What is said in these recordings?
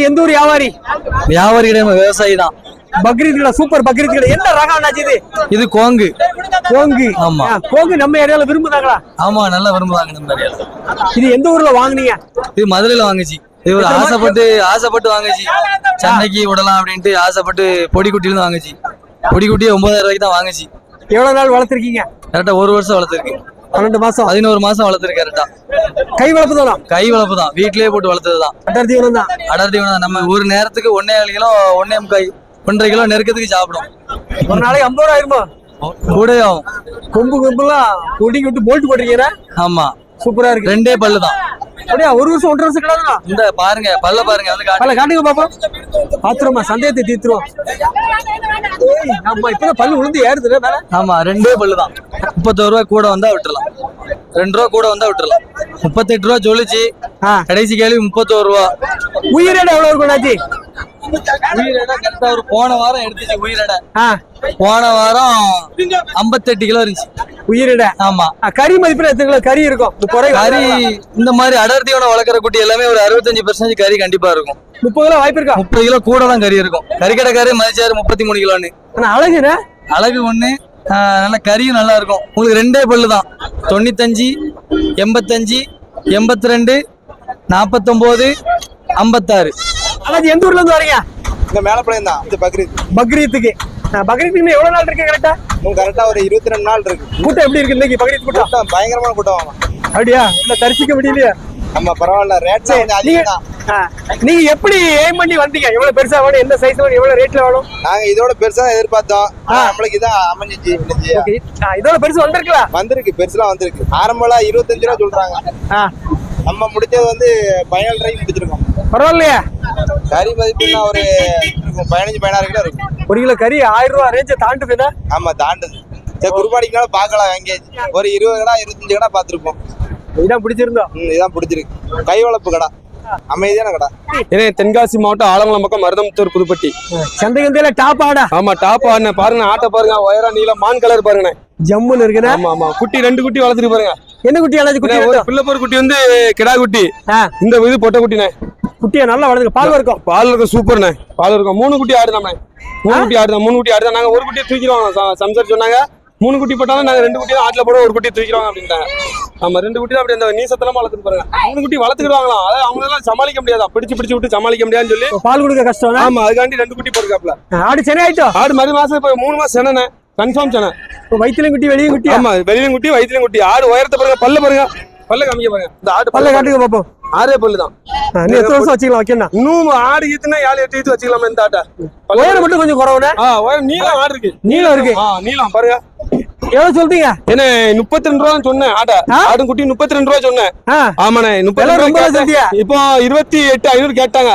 எந்த ஊர் வியாபாரி? வியாபாரி கிடையாது விவசாயி தான். பக்ரீத் கடை சூப்பர் பக்ரீத் கடை. என்ன ரகம் அண்ணாச்சி இது? இது கோங்கு. கோங்கு. ஆமா. கோங்கு நம்ம ஏரியால விரும்புதாங்களா? ஆமா நல்லா விரும்புவாங்க இந்த மாதிரி இது எந்த ஊர்ல வாங்குனீங்க? இது மதுரையில வாங்குச்சு. இது ஒரு ஆசைப்பட்டு ஆசைப்பட்டு வாங்குச்சு. சென்னைக்கு விடலாம் அப்படின்ட்டு ஆசைப்பட்டு பொடிக்குட்டில இருந்து வாங்குச்சு. பொடிக்குட்டி ஒன்பதாயிரம் ரூபாய்க்கு தான் வாங்குச்சு. எவ்வளவு நாள் வளர்த்திருக்கீங்க? கரெக்டா ஒரு வருஷம் வளர்த்துருக்கு பன்னெண்டு மாசம். பதினோரு மாசம் வளர்த்துருக்கு கரெக்டா கை வளர்ப்பு தானா? கை வளர்ப்பு தான். வீட்லயே போட்டு வளர்த்தது தான். அடர் தீவனம் தான். அடர்த்தி உணவு நம்ம ஒரு நேரத்துக்கு ஒன்னே ஏழு கிலோ ஒன்னே முக்கால் ஒன்றரை கிலோ நெருக்கத்துக்கு சாப்பிடும். ஒரு நாளைக்கு ஐம்பது ரூபா ஆயிருமா கூட ஆகும். கொம்பு கொம்புலாம் கொடிக்கு விட்டு போல்ட் போட்டிருக்கீங்க. ஆமா. சூப்பரா இருக்கு. ரெண்டே பல்லு தான். அப்படியா ஒரு வருஷம் ஒன்றரை வருஷம் கிடாதுண்ணா இந்த பாருங்க பல்ல பாருங்க வந்து பல்ல காட்டுங்க பாப்போம் பாத்துருமா சந்தேகத்தை தீர்த்துருவோம். ஏய், ஆமா இப்பதான் பல்லு விழுந்து ஏறுதுல ஆமா ரெண்டே பல்லு தான் முப்பத்தோரு ரூபா கூட வந்தா விட்டுறலாம். ரெண்டு ரூபா கூட வந்தா விட்டுறலாம். முப்பத்தெட்டு ரூபா சொல்லிச்சு. கடைசி கேள்வி முப்பத்தோரு ரூபா. உயிரிட எவ்வளவு இருக்கும் உயிரிட கரெக்டா ஒரு போன வாரம் எடுத்துச்சு உயிரிட. போன வாரம் ஐம்பத்தெட்டு கிலோ இருந்துச்சு. உயிரிட. ஆமா. கறி மதிப்புல எத்தனை கிலோ கறி இருக்கும்? குறை இந்த மாதிரி அடர்த்தியோட வளர்க்குற குட்டி எல்லாமே ஒரு அறுபத்தஞ்சு பெர்சன்டேஜ் கறி கண்டிப்பா இருக்கும். முப்பது கிலோ வாய்ப்பு இருக்கா? முப்பது கிலோ கூட தான் கறி இருக்கும். கறி மதிச்சாரு முப்பத்தி மூணு கிலோன்னு. அழகுண்ணே அழகு ஒண்ணு. நல்ல கறியும் நல்லா இருக்கும். உங்களுக்கு ரெண்டே பல்லு தான். தொண்ணூத்தஞ்சு எண்பத்தஞ்சு எண்பத்தி ரெண்டு நாற்பத்தொம்போது ஐம்பத்தாறு. அண்ணாச்சி எந்த ஊர்ல இருந்து வரீங்க இந்த மேலப்பாளையம் தான் பக்ரீத். பக்ரீத்துக்கு. ஆ, பக்ரீத்துக்கு இன்னும் எவ்வளவு நாள் இருக்கு கரெக்டா இன்னும் கரெக்டா ஒரு இருபத்தி ரெண்டு நாள் இருக்கு. கூட்டம் எப்படி இருக்கு இன்னைக்கு பக்ரீத் கூட்டம்? பயங்கரமான கூட்டம் அப்படியா? இல்ல தரிசிக்க முடியலையா. நம்ம பரவாயில்ல ரேட் கொஞ்சம் நீங்க அதிகம் நீங்க எப்படி எய்ம் பண்ணி வந்தீங்க? எவ்வளவு பெருசா வேணும்? என்ன சைஸ் வேணும்? எவ்வளவு ரேட்ல வேணும்? நாங்க இதோட பெருசா எதிர்பார்த்தோம். நம்மளுக்கு இதான் அமைஞ்சிச்சு இதோட பெருசு வந்திருக்கலாம் வந்திருக்கு பெருசுலாம் வந்திருக்கு. ஆரம்பம்லாம் இருபத்தஞ்சு ரூபா சொல்றாங்க. நம்ம முடிச்சது வந்து பதினேழு ரூபாய்க்கு முடிச்சிருக்கோம். பரவாயில்லையா. கறி மதிப்புனா ஒரு பதினஞ்சு பதினாறு கிலோ இருக்கும். ஒரு கிலோ கறி ஆயிரம் ரூபாய் ரேஞ்ச தாண்டுதுன்னா ஆமா தாண்டுது. சரி குருபாடிக்குனாலும் பார்க்கலாம் வாங்கியாச்சு ஒரு இருபது கடை இருபத்தஞ்சு கடை பார்த்துருப்போம். இதான் பிடிச்சிருந்தோம். ம், இதான் பிடிச்சிருக்கு. கை வளர்ப்பு கடை. அமைதியான கடை. இதே தென்காசி மாவட்டம் ஆலங்குளம் பக்கம் மருதமுத்தூர் புதுப்பட்டி. சந்தை டாப் ஆடா. ஆமா டாப் ஆடுன பாருங்க ஆட்டை பாருங்க உயரா நீளம் மான் கலர் பாருங்க ஜம்முன்னு இருக்குண்ணே. ஆமா ஆமா. குட்டி ரெண்டு குட்டி வளர்த்துட்டு பாருங்க. என்ன குட்டி அழைச்சி குட்டி ஒரு வேணும்? பிள்ளைப்போர் குட்டி வந்து கிடா குட்டி. இந்த இது பொட்டை குட்டினே குட்டியை நல்லா வளர்ந்து பால் இருக்கும். பால் இருக்கும் சூப்பர்ண்ணே. பால் இருக்கும். மூணு குட்டி ஆடுதாமே மூணு குட்டி ஆடுதான் மூணு குட்டி ஆடுதான் நாங்க ஒரு குட்டியை தூக்கிடுவாங்க சம்சார் சொன்னாங்க. மூணு குட்டி போட்டாலும் நாங்க ரெண்டு குட்டி ஆட்டுல போட ஒரு குட்டி தூக்கிடுவாங்க அப்படின்ட்டாங்க. ஆமா ரெண்டு குட்டி தான் அப்படி அந்த நீசத்தெல்லாம் வளர்த்துட்டு பாருங்க. மூணு குட்டி வளர்த்துக்கிடுவாங்களாம் அதாவது அவங்க எல்லாம் சமாளிக்க முடியாதா? பிடிச்சு பிடிச்சு விட்டு சமாளிக்க முடியாதுன்னு சொல்லி. பால் கொடுக்க கஷ்டம் ஆமா அதுக்காண்டி ரெண்டு குட்டி போட்டுக்காப்ல ஆடு சென்னை ஆயிட்டோம் ஆடு மறு மாசம் இப்ப மூணு மாசம் சென்னை கன்ஃபார்ம் சென்னை வயிற்றுலையும் குட்டி வெளியும் குட்டி ஆமா வெளியிலும் குட்டி வயிற்றுலையும் குட்டி. ஆடு உயரத்தை பாருங்க பல்ல பாருங்க. பல்ல காமிக்க பாருங்க. இந்த ஆடு பல்ல காட்டுங்க பாப்போம் ஆறே பல்லு தான். ஆ, இன்னும் எத்தனை வருஷம் வச்சுக்கலாம் வைக்கணும் இன்னும் ஆடு ஈத்துனா ஏழு எட்டு ஈத்து வச்சுக்கலாமா இந்த ஆட்டை. உயரம் மட்டும் கொஞ்சம் குறவுண்ணே ஆ உயரம் நீளம் ஆடு இருக்கு. நீளம் இருக்கு. ஆ நீளம் பாருங்க. எவ்வளவு சொல்றீங்க? என்ன முப்பத்தி ரெண்டு ரூபா சொன்னேன் ஆட்டை? ஆடும் குட்டி முப்பத்தி ரெண்டு ரூபா சொன்னேன். ஆமாண்ணே முப்பத்தி ரெண்டு ரூபா. இப்போ இருபத்தி எட்டு ஐநூறு கேட்டாங்க.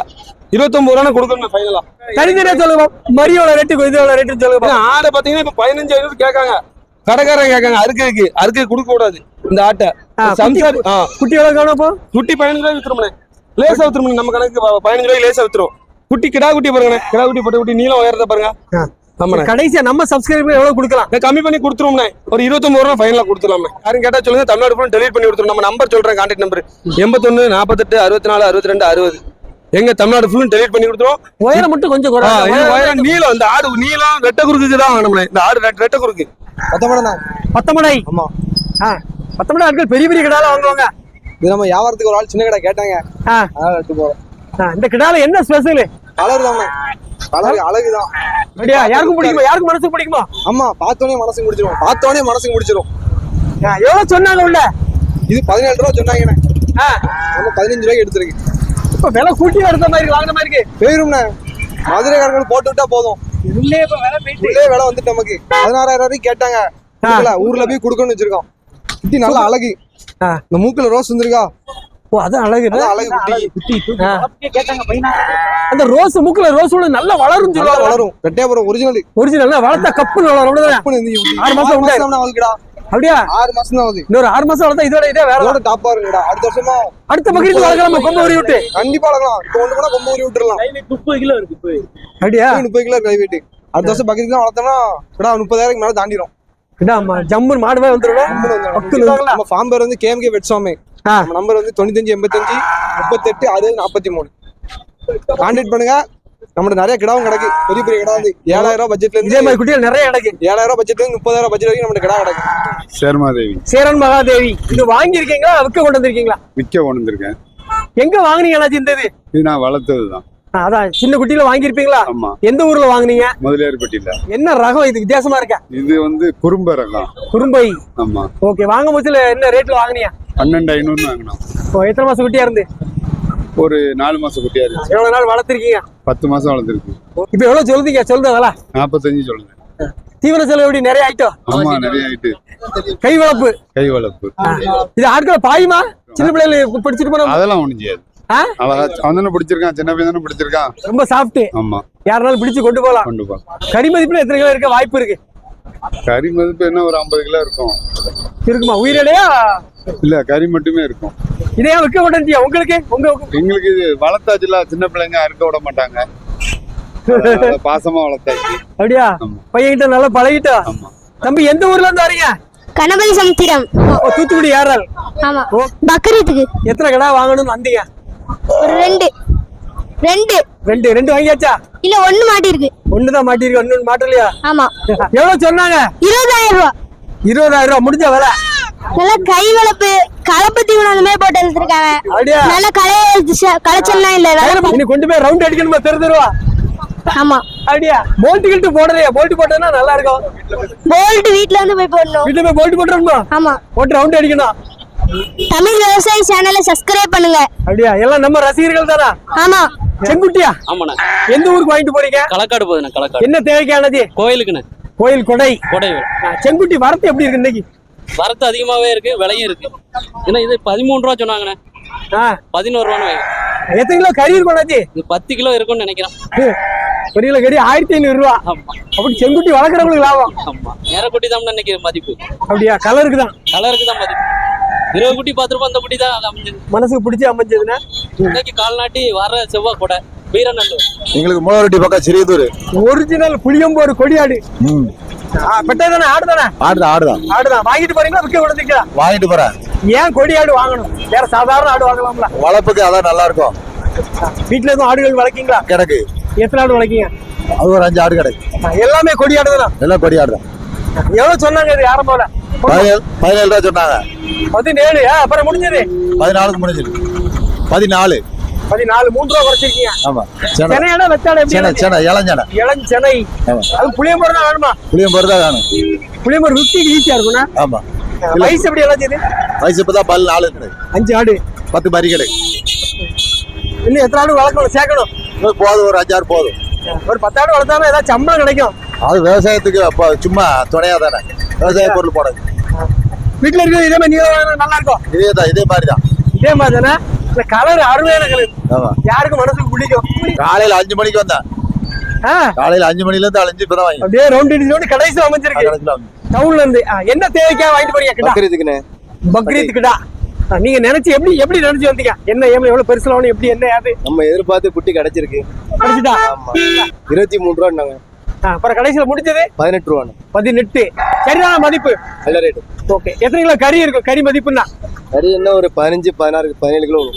இருபத்தொன்பது ரூபா கொடுக்கணும் ஃபைனலா தனித்தனியா சொல்லுங்க. மரியோட ரேட்டு இதோட ரேட்டு சொல்லுங்க. ஆடை பாத்தீங்கன்னா இப்ப பதினஞ்சு ஐநூறு கேட்காங்க. கடைக்காரன் கேட்காங்க அறுக்கிறதுக்கு அறுக்க கொடுக்க கூடாது இந்த ஆட்டை. சம்சார் குட்டி எவ்வளவு காணும் அப்போ? குட்டி பதினஞ்சு ரூபாய் வித்துருமண்ணே லேசா வித்துருமண்ணே நம்ம கணக்கு பதினஞ்சு ரூபாய் லேசா வித்துரும். குட்டி கிடா குட்டி பாருங்கண்ணே. கிடா குட்டி போட்ட குட்டி நீளம் உயரத்தை பாருங்க. ஆமாண்ணே. கடைசியா நம்ம சப்ஸ்கிரைபர் எவ்வளவு கொடுக்கலாம்? கம்மி பண்ணி கொடுத்துருவோம்ண்ணே. ஒரு இருபத்தொம்பது ரூபா ஃபைனலா கொடுத்துலாமே யாரும் கேட்டா சொல்லுங்க. தமிழ்நாடு ஃபுல்லும் டெலிட் பண்ணி கொடுத்துரும். நம்ம நம்பர் சொல்றேன் கான்டாக்ட் நம்பர் எண்பத்தொன்னு நாற்பத்தெட்டு அறுபத்தி நாலு அறுபத்தி ரெண்டு அறுபது. எங்க தமிழ்நாடு ஃபுல்லும் டெலிட் பண்ணி கொடுத்துரும் உயரம் மட்டும் கொஞ்சம் உயரம் நீளம் இந்த ஆடு நீளம் ரெட்டை குறுக்குக்கு தான் வாங்கணும்ண்ணே இந்த ஆடு ரெட்ட- ரெட்டை குறுக்கு. பத்தமடா. பத்தமடை. ஆமா. ஆ, பத்தமடை ஆட்கள் பெரிய பெரிய கிடால வாங்குவாங்க. இது நம்ம வியாபாரத்துக்கு ஒரு ஆள் சின்ன கடை கேட்டாங்க. ஆ, அதனால எடுத்து போறோம். இந்த கிடால என்ன ஸ்பெஷல் கலர் தான். கலர் அழகுதான் அப்படியா? யாருக்கும் பிடிக்குமா? யாருக்கும் மனசுக்கு பிடிக்குமா? ஆமா பார்த்தோன்னே மனசுக்கு முடிச்சிரும் பார்த்தோன்னே மனசுக்கு முடிச்சிரும் எவ்வளவு சொன்னாங்க உள்ள? இது பதினேழு ரூபா சொன்னாங்கண்ணே. ஆ, நம்ம பதினஞ்சு ரூபாய்க்கு எடுத்திருக்கு. இப்ப விலை கூட்டி எடுத்த மாதிரி வாங்குற மாதிரி இருக்கு. போயிரும்ண்ணே. மதுரைக்காரர்கள் போட்டு விட்டா போதும். உள்ளே இப்ப விலை போயிட்டு உள்ளே விலை வந்துட்டு நமக்கு. பதினாறாயிரம் வரைக்கும் கேட்டாங்க. ஊர்ல போய் கொடுக்கணும்னு வச்சிருக்கோம். குட்டி நல்லா அழகு. இந்த மூக்குல ரோஸ் வந்திருக்கா? ஓ அதான் அழகு. அந்த ரோஸ் மூக்குல ரோஸ் உள்ள நல்லா வளரும் சொல்லுவாங்க. வளரும். ரெட்டையாபுரம் ஒரிஜினல் ஒரிஜினல் வளர்த்தா கப்புன்னு வளரும்? ஆறு மாசம் உண்டா? அப்படியா? ஆறு மாசம் தான் ஆகுது. இன்னொரு ஆறு மாசம் வளர்த்தா இதோட இதே வேற அதோட டாப்பா இருக்குடா அடுத்த வருஷமா அடுத்த பக்கத்து வளர்க்கலாமா கொம்பு உரி விட்டு. கண்டிப்பா வளர்க்கலாம். இப்போ ஒன்று கூட கொம்பு ஊறி விட்டுறலாம். அப்படியா? முப்பது கிலோ கை வெயிட் அடுத்த வருஷம் பக்கத்துல தான் வளர்த்தோம்னா கிடா முப்பதாயிரம் மேல தாண்டிடும் வந்துடும் பக்கத்துல. நம்ம ஃபார்ம் பேர் வந்து கேஎம்கே வெட் சுவாமி நம்பர் வந்து தொண்ணூத்தஞ்சு எண்பத்தஞ்சு முப்பத்தெட்டு அறுபது நாற்பத்தி மூணு. கான்டாக்ட் பண்ணுங்க. நம்மகிட்ட நிறைய கிடாவும் கிடக்கு. பெரிய பெரிய கிடா வந்து ஏழாயிரம் ரூபாய் பட்ஜெட்ல இதே மாதிரி குட்டிகள் நிறைய கிடக்கு. ஏழாயிரம் ரூபாய் பட்ஜெட்ல இருந்து முப்பதாயிரம் பட்ஜெட் வரைக்கும் நம்மகிட்ட கிடா கிடக்கு. சேர்மாதேவி சேரன் மகாதேவி. இது வாங்கியிருக்கீங்களா? விற்க கொண்டு வந்திருக்கீங்களா? விற்க கொண்டு வந்திருக்கேன். எங்க வாங்குனீங்க அண்ணாச்சி இந்த இது? இது நான் வளர்த்தது தான் ஆ, அதான். சின்ன குட்டியில வாங்கியிருப்பீங்களா? ஆமா. எந்த ஊர்ல வாங்குனீங்க? முதலியார்பட்டியில என்ன ரகம் இது? வித்தியாசமா இருக்கா? இது வந்து குறும்ப ரகம். குறும்பை. ஆமா. ஓகே வாங்கும் போதுல என்ன ரேட்ல வாங்குனீங்க? பன்னெண்டு ஐநூறுன்னு வாங்கினோம். எத்தனை மாசம் குட்டியா இருந்து? ஒரு நாலு மாசம் குட்டியா இருந்துச்சு. எவ்வளவு நாள் வளர்த்திருக்கீங்க? பத்து மாசம் வளர்ந்துருக்கு இப்போ எவ்வளவு சொல்லுதீங்க சொல்லுதா நாற்பத்தஞ்சு சொல்லுங்க தீவன செலவு எப்படி? நிறைய ஆயிட்டோம் ஆமா நிறைய ஆயிட்டு. கை வளர்ப்பு கை வளர்ப்பு இது ஆட்களை பாயுமா? சின்ன பிள்ளைகளை பிடிச்சிட்டு போனா அதெல்லாம் ஒண்ணும் செய்யாது. அவன் பிடிச்சிருக்கான் சின்ன பையன் தானே பிடிச்சிருக்கான். ரொம்ப சாஃப்ட் ஆமா. யாருனாலும் பிடிச்சு கொண்டு போகலாம். கொண்டு போ கறி மதிப்புல எத்தனை கிலோ இருக்க வாய்ப்பு இருக்கு? கறி மதிப்பு என்ன ஒரு ஐம்பது கிலோ இருக்கும். இருக்குமா? உயிரிழையா இல்ல கறி மட்டுமே இருக்கும். இதே விற்க மாட்டேன் உங்களுக்கு? உங்க எங்களுக்கு இது வளர்த்தாச்சுல சின்ன பிள்ளைங்க அறுக்க விட மாட்டாங்க. பாசமா வளர்த்தாச்சு. அப்படியா. பையன்கிட்ட நல்லா பழகிட்டா? தம்பி எந்த ஊர்ல இருந்து வரீங்க? கணபதி சமுத்திரம். ஓ, தூத்துக்குடி யாரால்? ஆமா. பக்ரீத்துக்கு. எத்தனை கடை வாங்கணும்னு வந்தீங்க? ஒரு ரெண்டு. ரெண்டு. ரெண்டு ரெண்டு வாங்கியாச்சா? இல்ல ஒண்ணு மாட்டிருக்கு ஒண்ணுதான் மாட்டிருக்கு ஒண்ணு மாட்டலையா? ஆமா. எவ்வளவு சொன்னாங்க? இருபதாயிரம் ரூபாய் இருபதாயிரம் ரூபாய் முடிஞ்ச விலை? நல்லா கை வளர்ப்பு கலப்பு தீவனம் போட்டு எடுத்திருக்காங்க நல்ல கலைய கலைச்சல்லாம் இல்ல நீ கொண்டு போய் ரவுண்ட் அடிக்கணுமா தெரு தெருவா? ஆமா. அப்படியா? போல்ட் கில்ட்டு போடுறியா போல்ட் போட்டா நல்லா இருக்கும். போல்ட் வீட்ல வந்து போய் போடணும். வீட்டுல போய் போல்ட் போட்டுருமா ஆமா. போட்டு ரவுண்ட் அடிக்கணும். தமிழ் விவசாயி சேனலை சப்ஸ்கிரைப் பண்ணுங்க. அப்படியா? எல்லாம் நம்ம ரசிகர்கள் தானா? ஆமா. செங்குட்டியா? ஆமாண்ணே. எந்த ஊருக்கு வாங்கிட்டு போறீங்க களக்காடு போகுதுண்ணே களக்காடு. என்ன தேவைக்கானது? கோயிலுக்குண்ணே. கோயில் கொடை. கொடை செங்குட்டி வரத்து எப்படி இருக்கு இன்னைக்கு? வரத்து அதிகமாகவே இருக்கு விலையும் இருக்கு. ஏன்னா இது பதிமூணு ரூபா சொன்னாங்கண்ணே. பதினோரு ரூபான்னு எத்தனை கிலோ கறி இருக்கும் அண்ணாச்சி? பத்து கிலோ இருக்கும்னு நினைக்கிறேன். ஒரு கிலோ கறி ஆயிரத்தி ஐநூறு ரூபா. அப்படி செங்குட்டி வளர்க்குறவங்களுக்கு லாபம். ஆமா. நேரக்குட்டி தான் நினைக்கிறேன் மதிப்பு. அப்படியா? கலருக்கு தான். கலருக்கு தான் மதிப்பு. இருபது குட்டி பார்த்துருப்போம் அந்த குட்டி தான் அமைஞ்சது. மனசுக்கு பிடிச்சி அமைஞ்சதுன்னா இன்னைக்கு கால்நாட்டி வர செவ்வாய் கொடை வீரநல்லூர். எங்களுக்கு மூலவரட்டி பக்கம் சிறியதூர். ஒரிஜினல் புளியம்போர் கொடியாடு. ஆ, பெட்டை தானே ஆடு தானே? ஆடுதான் ஆடுதான். ஆடுதான். வாங்கிட்டு போறீங்களா விற்க விடுறீங்களா வாங்கிட்டு போறேன். ஏன் கொடியாடு வாங்கணும்? வேற சாதாரண ஆடு வாங்கலாம்ல. வளர்ப்புக்கு அதான் நல்லா இருக்கும் வீட்டுல எதுவும் ஆடுகள் வளர்க்கீங்களா? கிடக்கு. எத்தனை ஆடு வளர்க்கீங்க? அது ஒரு அஞ்சு ஆடு கிடக்கு. எல்லாமே கொடியாடு தானே? எல்லாம் கொடி ஆடுதான் எவ்வளவு சொன்னாங்க இது ஆரம்பம்ல பதினேழு பதினேழு ரூபா சொன்னாங்க. பதினேழு ஆ, அப்புறம் முடிஞ்சது. பதினாலுக்கு முடிஞ்சிருக்கு. பதினாலு. பதினாலு மூன்று ரூபா குறைச்சிருக்கீங்க. ஆமா. சென்னை சென்னையாடா வெச்சாடா எப்படி சென்னை? சென்னை இளஞ்சனை இளஞ்சென்னை ஆமா. அது புளியம்பரம் தான் வேணுமா? புளியம் தான் வேணும். புளியம்பரம் ருத்திக்கு ஈஸியா இருக்கும்னா ஆமா. வயசு எப்படி இது வயசு இப்பதான் பல் நாலு அஞ்சு ஆடு. பத்து மரி கிடக்கு இன்னும் எத்தனை ஆடு வளர்க்கணும்? சேர்க்கணும். போதும் ஒரு அஞ்சாறு போதும். ஒரு பத்து ஆடு வளர்த்தாலும் ஏதாவது சம்பளம் கிடைக்கும். அது விவசாயத்துக்கு சும்மா துணையா தானே. விவசாய பொருள் போடுறது. வீட்டுல இருக்கிறது இதே மாதிரி நீங்க நல்லா இருக்கும். இதே தான் இதே மாதிரி தான் இதே மாதிரி தானே இந்த கலர் அருமையான கலர் ஆமா. யாருக்கு மனசுக்கு பிடிக்கும். காலையில அஞ்சு மணிக்கு வந்தேன் காலையில அஞ்சு மணில இருந்து அலைஞ்சு இப்பதான் வாங்கி. அப்படியே ரவுண்ட் அடிச்சு கடைசி அமைஞ்சிருக்கு. டவுன்ல இருந்து என்ன தேவைக்கா வாங்கிட்டு போறீங்க? பக்ரீத்துக்குண்ணே. பக்ரீத் கிட்டா ஆ, நீங்க நினைச்சு எப்படி எப்படி நினைச்சு வந்தீங்க? என்ன ஏமா எவ்வளவு பெருசுல எப்படி என்ன யாது நம்ம எதிர்பார்த்து குட்டி கிடைச்சிருக்கு. கிடைச்சிட்டா இருபத்தி மூணு ரூபான்னாங்க. அப்புறம் கடைசியில முடிஞ்சது. பதினெட்டு ரூபாண்ணே. பதினெட்டு. சரிதான மதிப்பு? நல்ல ரேட்டு ஓகே எத்தனை கிலோ கறி இருக்கும் கறி மதிப்புன்னா? கறி என்ன ஒரு பதினஞ்சு பதினாறு பதினேழு கிலோ வரும்.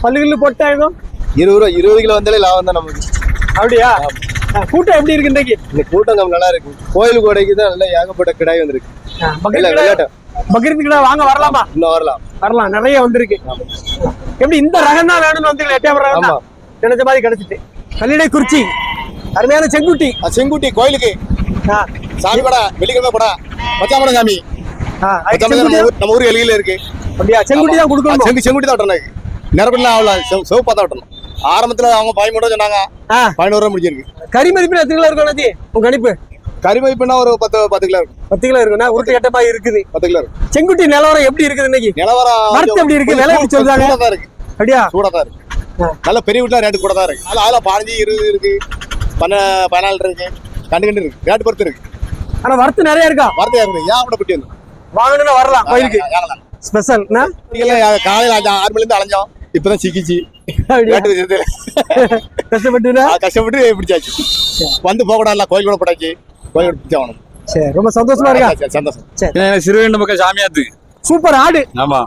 பல்லு கில்லு போட்டாகும் இருபது ரூபா இருபது கிலோ வந்தாலே லாபம் தான் நமக்கு. அப்படியா? கூட்டம் எப்படி இருக்கு இன்னைக்கு இந்த கூட்டம் நம்ம நல்லா இருக்கு. கோயில் கோடைக்கு தான் நல்லா ஏகப்பட்ட கிடாய் வந்திருக்கு. பக்ரீத் கிடா- வாங்க வரலாமா? இன்னும் வரலாம். வரலாம் நிறைய வந்திருக்கு. எப்படி இந்த ரகம் தான் வேணும்னு வந்து எட்டாம் ரகம் நினைச்ச மாதிரி கிடைச்சிட்டு. கல்லிடை குறிச்சி அருமையான செங்குட்டி. செங்குட்டி கோயிலுக்கு. சாமி படா வெள்ளிக்கிழமை படா. மச்சாமடம் சாமி. நம்ம ஊர் எல்லையில இருக்கு. அப்படியா? செங்குட்டி தான் கொடுக்கணும்? செங்கு செங்குட்டி தான் விட்டணும். நிரப்பலாம் ஆகல சிவப்பா தான் விட்டணும். ஆரம்பத்துல அவங்க பதிமூணு சொன்னாங்க. பதினோரு ரூபா முடிஞ்சிருக்கு. கறி மதிப்பு எத்தனை கிலோ இருக்கும் அண்ணாச்சி? உங்க கணிப்பு. கறி மதிப்புனா ஒரு பத்து பத்து கிலோ இருக்கும். பத்து கிலோ இருக்குண்ணா உருட்டு கட்டமா இருக்குது. பத்து கிலோ இருக்கும். செங்குட்டி நிலவரம் எப்படி இருக்குது இன்னைக்கு? நிலவரம் வரத்து எப்படி இருக்கு? விலை எப்படி சொல்றாங்க? இருக்கு. அப்படியா? கூட தான் இருக்கு. நல்ல பெரிய வீட்டுல ரேட்டு கூட தான் இருக்கு. அதுல பதினஞ்சு இருபது இருக்கு. பன்ன பதினாலு இருக்கு. கண்டு கண்டு இருக்கு. ரேட்டு பொறுத்து இருக்கு. ஆனா வரத்து நிறைய இருக்கா? வார்த்தையா இருக்கு. ஏன் கூட குட்டி வந்து வாங்கணும்னா வரலாம். கோயிலுக்கு. ஸ்பெஷல் காலையில ஆறு மணில இருந்து அலைஞ்சோம். இப்பதான் சிக்கிச்சு. ஆ, கஷ்டப்பட்டு பிடிச்சாச்சு. வந்து போக கூட இல்ல கோயில் கூட போட்டாச்சு. கோயில் கூட பிடிச்சா அவனுக்கு சரி ரொம்ப சந்தோஷமா இருக்கா? சரி, சந்தோஷம். சிறுவேண்ட பக்கம் சாமியாத்து. சூப்பர் ஆடு. ஆமா.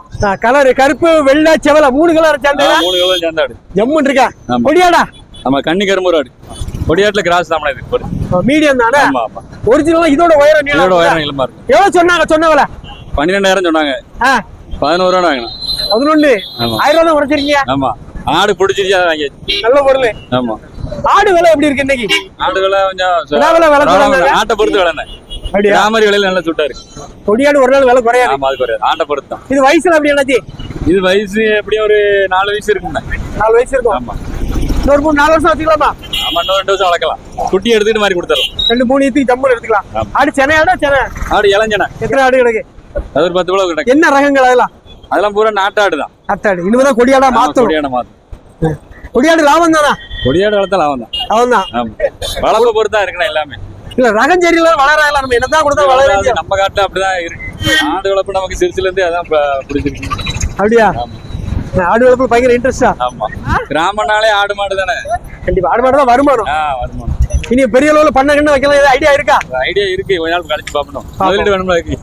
கலர் கருப்பு வெள்ளை செவலை மூணு கலர் சேர்ந்தா மூணு கிலோ சேர்ந்தாடு ஜம்முன் இருக்கா? ஆமா. கொடியாடா நம்ம கண்ணி கரும்பு ஆடு. கொடியாட்டுல கிராஸ் தான் இது. மீடியம் தானே? ஆமா ஆமா. ஒரிஜினலா இதோட உயரம் இதோட நீளம் உயரம் இளமா இருக்கும் எவ்வளவு சொன்னாங்க? சொன்னவல பன்னிரெண்டாயிரம் சொன்னாங்க. பதினோரு ரூபா வாங்கினோம். பதினொன்னு? ஆயிரம் ரூபாய் தான் உரைச்சிருக்கீங்க ஆமா. ஆடு பிடிச்சிருச்சு வாங்கியாச்சு. நல்ல பொருள். ஆமா. ஆடு விலை எப்படி இருக்கு இன்னைக்கு? ஆடு விலை கொஞ்சம் விலை விலை விலை. ஆட்டை பொறுத்து அப்படியா? கிராமரி விலையில நல்லா சுட்டா இருக்கு. கொடியாடு ஒரு நாள் விலை குறையாது. ஆமா அது குறையாது. ஆட்டை பொறுத்து இது வயசுல அப்படி என்னாச்சு? இது வயசு எப்படியும் ஒரு நாலு வயசு இருக்குண்ணே நாலு வயசு இருக்கும். ஆமா. இன்னொரு மூணு நாலு வருஷம் வச்சுக்கலாமா? ஆமா இன்னும் ரெண்டு வருஷம் வளர்க்கலாம். குட்டி எடுத்துட்டு மாதிரி கொடுத்துடலாம் ரெண்டு மூணு ஈத்துக்கு ஜம்முன்னு எடுத்துக்கலாம். ஆடு சென்னை ஆடா சென்னை ஆடு இளஞ்சனை. எத்தனை ஆடு கிடக்கு? அது ஒரு பத்து கிலோ கிடக்கு. என்ன ரகங்கள் அதெல்லாம்? அதெல்லாம் பூரா நாட்டாடு தான். அத்தாடு இனிமேதான் கொடியாடா மாத்தணும். கொடியான மாத்து கொடியாடு லாபம் தானா? கொடியாடு வளர்த்தா லாபம் தான். அவன் தான். வளர்ப்பை பொறுத்து தான் இருக்குண்ணே எல்லாமே. இல்ல ரகம் சரியில்லை வளராங்கல நம்ம என்னதான் கொடுத்தா வளர நம்ம காட்டுல அப்படிதான் இருக்கு. ஆடு வளர்ப்பு நமக்கு சிறுசுல இருந்து அதான் பிடிச்சிருக்கு அப்படியா? ஆடு வளர்ப்பு பயங்கர இன்ட்ரெஸ்டா ஆமா. கிராமனாலே ஆடு மாடு தானே? கண்டிப்பா. ஆடு மாடு தான் வருமானம். ஆ வருமானம். இனி பெரிய அளவுல பண்ண கண்ணு வைக்கலாம். ஏதாவது ஐடியா இருக்கா? ஐடியா இருக்கு. கொஞ்ச நாள் கழிச்சு பார்க்கணும் முதலீடு வேணும்ல இருக்கு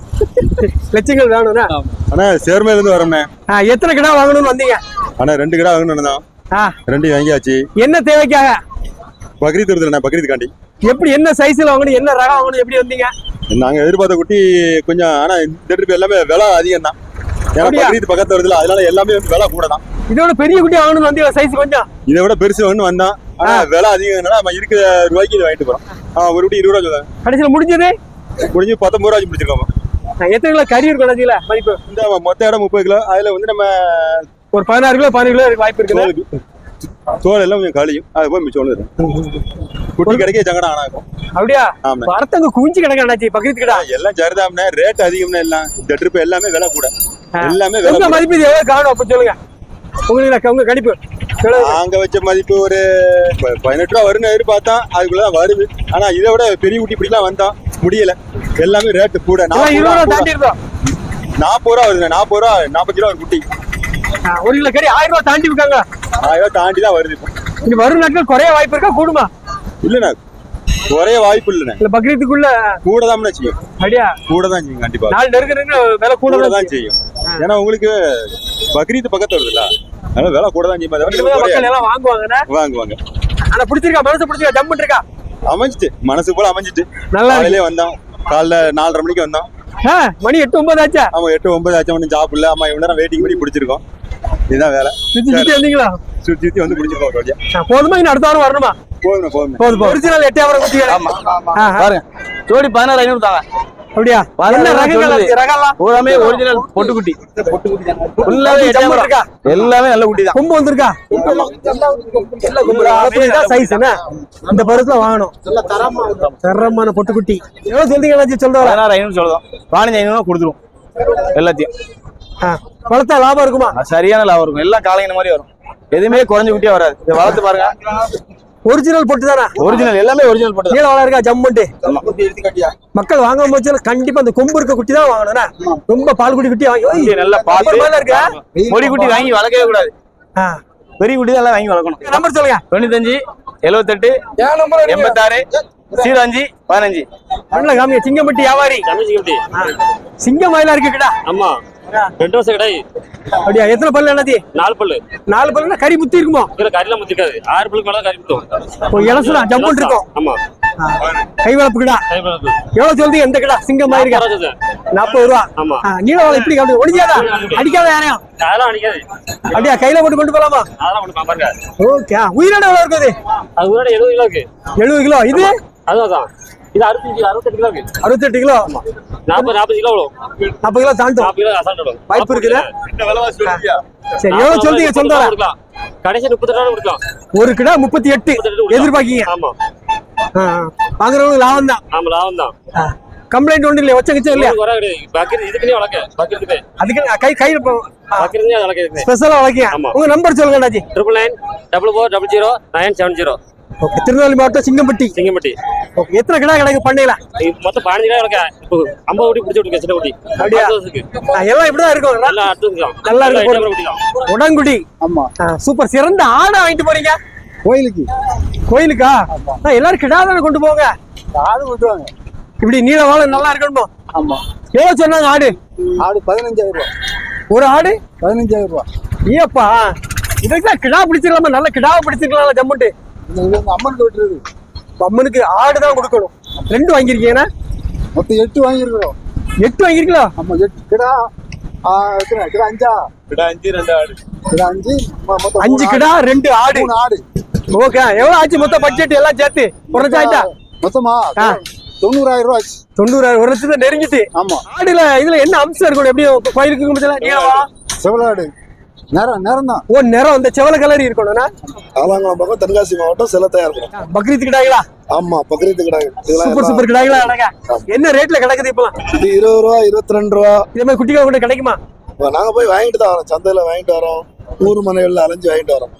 லட்சங்கள் வேணும்னா ஆனா சேர்மையில இருந்து வரமே ஆ, எத்தனை கிடா வாங்கணும்னு வந்தீங்க? ஆனா ரெண்டு கடை வாங்கணும் தான் ஆ, ரெண்டு வாங்கியாச்சு. என்ன தேவைக்காக? பக்ரீத் வருதுண்ணே பக்ரீத் காண்டி எப்படி என்ன சைஸ்ல வாங்கணும் என்ன ரகம் வாங்கணும் எப்படி வந்தீங்க? நாங்க எதிர்பார்த்த குட்டி கொஞ்சம் ஆனா இந்த எல்லாமே விலை அதிகம் தான் பக்ரீத் பக்கத்து வருதுல அதனால எல்லாமே வந்து விலை கூட தான் இதோட பெரிய குட்டி வாங்கணும்னு வந்தீங்க சைஸ் கொஞ்சம். இதை விட பெருசு ஒன்று வந்தான். ஆனா விலை அதிகம் நம்ம இருக்கிற ரூபாய்க்கு இது வாங்கிட்டு போறோம். ஒரு குட்டி இருபது ரூபா சொல்லுவாங்க கடைசியில முடிஞ்சது? முடிஞ்சு பத்தொன்பது ரூபா முடிச்சிருக்கோம். எத்தனை கிலோ கறி இருக்கும் கடைசியில? மதிப்பு. இந்த மொத்த இடம் முப்பது கிலோ. அதுல வந்து நம்ம ஒரு பதினாறு கிலோ பதினேழு கிலோ இருக்கு வாய்ப்பு தோலுக்கு தோல் எல்லாம் கொஞ்சம் கழியும். அது போய் மிச்சம் குட்டி கிடைக்க சங்கடம் ஆனா இருக்கும் அப்படியா வரத்தங்க குஞ்சு கிடக்கு அண்ணாச்சி பக்கத்து கிடா எல்லாம் சரிதாம்னே ரேட் அதிகம்னா எல்லாம். இந்த ட்ரிப் எல்லாமே விலை கூட. எல்லாமே உங்க. மதிப்பு இது எவ்வளவு காணும் அப்ப சொல்லுங்க. உங்களுக்கு உங்க கணிப்பு? நாங்க வச்ச மதிப்பு ஒரு பதினெட்டு ரூபா வரும்னு எதிர்பார்த்தோம் அதுக்குள்ளதான் வருது. ஆனா இதை விட பெரிய குட்டி இப்படிலாம் வந்தோம் முடியல. எல்லாமே ரேட்டு கூட. நாற்பது ரூபா ரூபா நாற்பது ரூபா. வருது நாற்பது ரூபா நாற்பது ரூபா ஒரு குட்டி. ஒரு கிலோ கறி ஆயிரம் ரூபாய் தாண்டி இருக்காங்க ஆயிரம் ரூபா தாண்டி தான் வருது இப்போ. இனி வரும் நாட்கள் குறைய வாய்ப்பு இருக்கா? கூடுமா? இல்லைண்ணா. குறைய வாய்ப்பு இல்லைண்ணே. இல்ல பக்ரீத்துக்குள்ள கூட தான் செய்யும். அப்படியா? கூட தான் செய்யும் கண்டிப்பா. நாள் நெருங்க விலை கூட தான் செய்யும். ஏன்னா உங்களுக்கு பக்ரீத் பக்கத்து வருதுல்ல அதனால விலை கூட தான் செய்யும். எல்லாம் வாங்குவாங்கண்ணா. வாங்குவாங்க. ஆனா பிடிச்சிருக்கா? மனசு பிடிச்சிருக்கா? ஜம்முன் இருக்கா அமைஞ்சிட்டு. மனசு போல அமைஞ்சிட்டு. நல்லா காலையிலே வந்தோம். காலைல நாலரை மணிக்கு வந்தோம். மணி எட்டு ஒன்பது ஆச்சா? ஆமா எட்டு ஒன்பது ஆச்சு. ஒன்றும் ஜாப் இல்ல. ஆமா இவ்வளவு நேரம் வெயிட்டிங் பண்ணி பிடிச்சிருக்கோம். இதுதான் வேலை. சுத்தி சுத்தி வந்தீங்களா? சுத்தி சுத்தி வந்து பிடிச்சிருக்கோம் ஒரு போதுமா? இன்னும் அடுத்த வாரம் வரணுமா? போதும் ஒரிஜினல். பாருங்க. ஜோடி பதினாறு ஐநூறு தாங்க. அப்படியா? பூராமே ஒரிஜினல் பொட்டுக்குட்டி. ஃபுல்லாவே இருக்கா எல்லாமே நல்ல குட்டி தான் கொம்பு வந்திருக்கா சைஸ் என்ன? இந்த பருவத்துல வாங்கணும். தரமான பொட்டுக்குட்டி. எவ்வளவு சொல்றீங்க எல்லாத்தையும் சொல்றவர பதினாறு ஐநூறு சொல்லுதோம் பதினஞ்சு ஐநூறு கொடுத்துருவோம். எல்லாத்தையும். வளர்த்தா லாபம் இருக்குமா? சரியான லாபம் இருக்கும். எல்லாம் காலைங்க மாதிரி வரும். எதுவுமே குறைஞ்ச குட்டியா வராது. வளர்த்து பாருங்க. ஒரிஜினல் பொட்டு தானே? ஒரிஜினல் எல்லாமே ஒரிஜினல் போட்டு நீள வளம் இருக்கா ஜம்முன்ட்டு மக்கள் வாங்க போச்சு கண்டிப்பா அந்த கொம்பு இருக்க குட்டி தான் வாங்கணும் என்ன? ரொம்ப பால் குடி குட்டி வாங்கி நல்லா மேல இருக்கா? பொடி குட்டி வாங்கி வளர்க்கவே கூடாது. பெரிய குட்டி தான் எல்லாம் வாங்கி வளர்க்கணும். நம்பர் சொல்லுங்க. தொண்ணூத்தஞ்சு எழுபத்தெட்டு எண்பத்தாறு ஜீரோ அஞ்சு பதினஞ்சு. காமிங்க சிங்கம்பட்டி வியாபாரி. சிங்கம் மயிலா இருக்கு கிடா ஆமா. ரெண்டு வருஷம் கிடையாது. அப்படியா? எத்தனை பல்லு என்னது நாலு பல்லு. நாலு பல்லுனா கறி புத்தி இருக்குமோ? இதுல கறிலாம் முத்திருக்காது ஆறு பல்லுக்கு மேல கறி முத்தும் ஒரு இலசுனா ஜம்முன் இருக்கும். ஆமா. கை வளர்ப்பு கிடா? எவ்வளவு சொல்றீங்க எந்த கிடா? சிங்கம் மாதிரி இருக்கா. நாற்பது ரூபா ஆமா. ஆ, நீல வளம் இப்படி காட்டு ஒடிக்காதா அடிக்காத. யாரையும்? அதெல்லாம் அடிக்காது. அப்படியா? கையில போட்டு கொண்டு போலாமா? அதெல்லாம் பாருங்க ஓகே. உயிரோட எவ்வளவு இருக்குது? அது கூட எழுபது கிலோ இருக்கு. எழுபது கிலோ. இது? அதுதான். இது அறுபத்தஞ்சு அறுபத்தெட்டு கிலோ அறுபத்தெட்டு கிலோ? நாற்பது நாற்பது கிலோ வரும். நாற்பது கிலோ தாண்டும். நாற்பது கிலோ அசால்ட் வரும் வாய்ப்பு இருக்குதா சரி எவ்வளவு சொல்றீங்க சொந்த கடைசி முப்பத்தெட்டு ரூபா கொடுக்கலாம். ஒரு கிடா முப்பத்தி எட்டு. எதிர்பார்க்கீங்க? ஆமா. வாங்குறவங்களுக்கு லாபம் தான். ஆமா லாபம் தான். கம்ப்ளைண்ட் ஒன்றும் இல்லையா வச்ச கிச்சம் இல்லையா? பக்கெட் இதுக்குன்னே வளர்க்க பக்கெட்டுக்கு அதுக்கு கை கையில் அதை வளர்க்க ஸ்பெஷலாக வளர்க்கியா? ஆமா. உங்க நம்பர் சொல்லுங்க அண்ணாச்சி. Triple nine double four double zero nine seven zero okay. Tirunelveli மாவட்டம் சிங்கம்பட்டி. சிங்கம்பட்டி. ஓகே. எத்தனை கிடா கிடைக்கும் பண்ணையில? மொத்தம் பதினஞ்சு கிலோ வளர்க்க இப்போ ஐம்பது குட்டி பிடிச்சி விட்டுருக்க சின்ன குட்டி. அப்படியா? எல்லாம் இப்படிதான் இருக்கும். நல்லா. நல்லா இருக்கு எட்டாயிரம் போடு. குட்டி தான் உடங்குடி. ஆமா. சூப்பர். சிறந்த ஆடை வாங்கிட்டு போறீங்க. கோயிலுக்கு. கோயிலுக்கா? எல்லாரும் கிடா தானே கொண்டு போங்க ஆடு விட்டுவாங்க இப்படி நீல வாழை நல்லா இருக்கணுமோ ஆமா. எவ்வளவு சொன்னாங்க ஆடு? ஆடு பதினஞ்சாயிரம் ரூபா. ஒரு ஆடு? பதினஞ்சாயிரம் ரூபா. ஏப்பா. இதுக்கு தான் கிடா பிடிச்சிக்கலாமா நல்ல கிடாவை பிடிச்சிக்கலாம்ல ஜம்முட்டு அம்மனுக்கு வெட்டுறது அம்மனுக்கு ஆடு தான் கொடுக்கணும். ரெண்டு வாங்கியிருக்கீங்கன்னா மொத்தம் எட்டு வாங்கியிருக்கிறோம். எட்டு வாங்கியிருக்கீங்களா? ஆமா எட்டு. கிடா கிடா அஞ்சா? கிட்ட அஞ்சு ரெண்டு ஆடு. கிடா அஞ்சு மொத்தம் அஞ்சு கிடா ரெண்டு ஆடு. ஆடு. மூணு ஆடு. ஓகே எவ்வளவு ஆச்சு? மொத்த பட்ஜெட் எல்லாம் சேர்த்து. ஆயிட்டா? மொத்தமா. தொண்ணூறாயிரம் ரூபாய் ஆச்சு. தொண்ணூறாயிரம் ஒரு லட்சத்தை நெருங்கிட்டு. ஆமா. ஆடுல இதுல என்ன அம்சம் இருக்கும்? எப்படி கோயிலுக்கு நீளமா செவலாடு நேரம் நேரம் தான் ஓ நிறம் இந்த செவல கலர் இருக்கணும்னா? ஆலாங்குளம் பக்கம் தென்காசி மாவட்டம் செல்லத்தையா இருக்கும் பக்ரீத் கிடாய்களா ஆமா கிடாங்க இதெல்லாம் சூப்பர் சூப்பர் கிடாய்களா என்ன ரேட்ல கிடக்குது இப்பலாம் இது இருபது ரூபா இருபத்தி ரெண்டு ரூபா. இதே மாதிரி குட்டிகள் கூட கிடைக்குமா? இப்ப நாங்க போய் வாங்கிட்டு தான் வரோம். சந்தையில வாங்கிட்டு வரோம். ஊர் மனைகள்ல அலைஞ்சு வாங்கிட்டு வரோம்.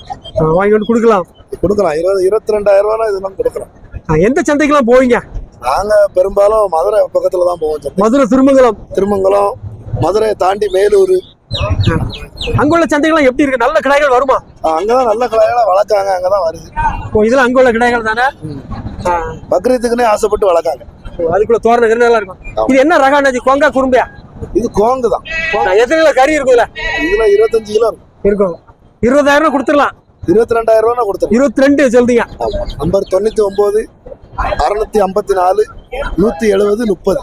வாங்கி வந்து கொடுக்கலாம். கொடுக்கலாம். இருபது இருபத்தி ரெண்டாயிரம் ரூபா இதெல்லாம் கொடுக்கலாம். எந்த சந்தைக்கெல்லாம் போவீங்க? நாங்க பெரும்பாலும் மதுரை பக்கத்துல தான் போவோம் மதுரை திருமங்கலம். திருமங்கலம் மதுரையை தாண்டி மேலூர் அங்குள்ள சந்தைகள்லாம் எப்படி இருக்கு? நல்ல கிடாய்கள் வருமா? அங்கதான் நல்ல கலைகளை வளர்க்காங்க அங்கதான் வருது. ஓ இதெல்லாம் அங்குள்ள கிடாய்கள் தானே? பக்ரீத்துக்குன்னே ஆசைப்பட்டு வளர்க்காங்க அதுக்குள்ள தோரண நல்லா இருக்கும். இது என்ன ரகம் அண்ணாச்சி கொங்கா குறும்பியா? இது கோங்கு தான். எத்தனை கிலோ கறி இருக்கும்ல இதுல? இருபத்தஞ்சு கிலோ இருக்கும். இருபதாயிரம் கொடுத்துடலாம். இருபத்தி ரெண்டாயிரம் ரூபா நான் கொடுத்துருக்கேன் இருபத்தி ரெண்டு சொல்றீங்க நம்பர் தொண்ணூத்தி ஒன்பது அறுநூத்தி ஐம்பத்தி நாலு நூத்தி எழுபது முப்பது.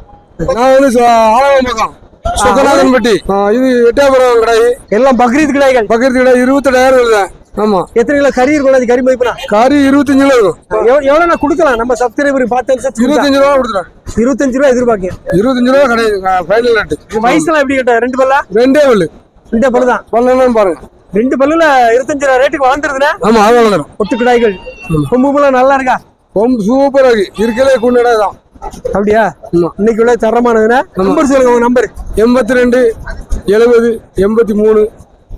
நான் வந்து ஆலயம் பக்கம். சொக்கநாதன்பட்டி ஆ, இது எட்டாபுரம் கடாய் எல்லாம் பக்ரீத் கிடாய்கள் பக்கத்து கடை இருபத்தெட்டாயிரம் வருது. ஆமா. எத்தனை கிலோ கறி இருக்கும் அண்ணாச்சி கறி மதிப்புனா? கறி இருபத்தஞ்சு கிலோ இருக்கும். எவ்வளவு நான் கொடுக்கலாம்? நம்ம சப்ஸ்கிரைபர் பார்த்து இருபத்தஞ்சு இருபத்தஞ்சு ரூபா கொடுத்துறேன் இருபத்தஞ்சு ரூபா எதிர்பார்க்கேன். இருபத்தஞ்சு ரூபா கடை ஃபைனல் ரேட்டு வயசுலாம் எப்படி கேட்ட? ரெண்டு பல்லா? ரெண்டே பல்லு. ரெண்டே பல்லு தான் பல்லு பாருங்க. ரெண்டு பல்லுல இருபத்தஞ்சு ரூபா ரேட்டுக்கு வளர்ந்துருதுன்னா ஆமா அது வளர்ந்துடும் ஒட்டு கிடாய்கள். கொம்புலாம் நல்லா இருக்கா? ரொம்ப சூப்பரா இருக்கு. இருக்கலே குண்டடா தான் அப்படியா. இன்னைக்கு உள்ள தரமானதுன்னா நம்பர் சொல்லுங்க உங்க நம்பர். எண்பத்தி ரெண்டு எழுபது எண்பத்தி மூணு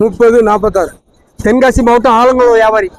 முப்பது நாற்பத்தாறு தென்காசி மாவட்டம் ஆலங்குளம் வியாபாரி.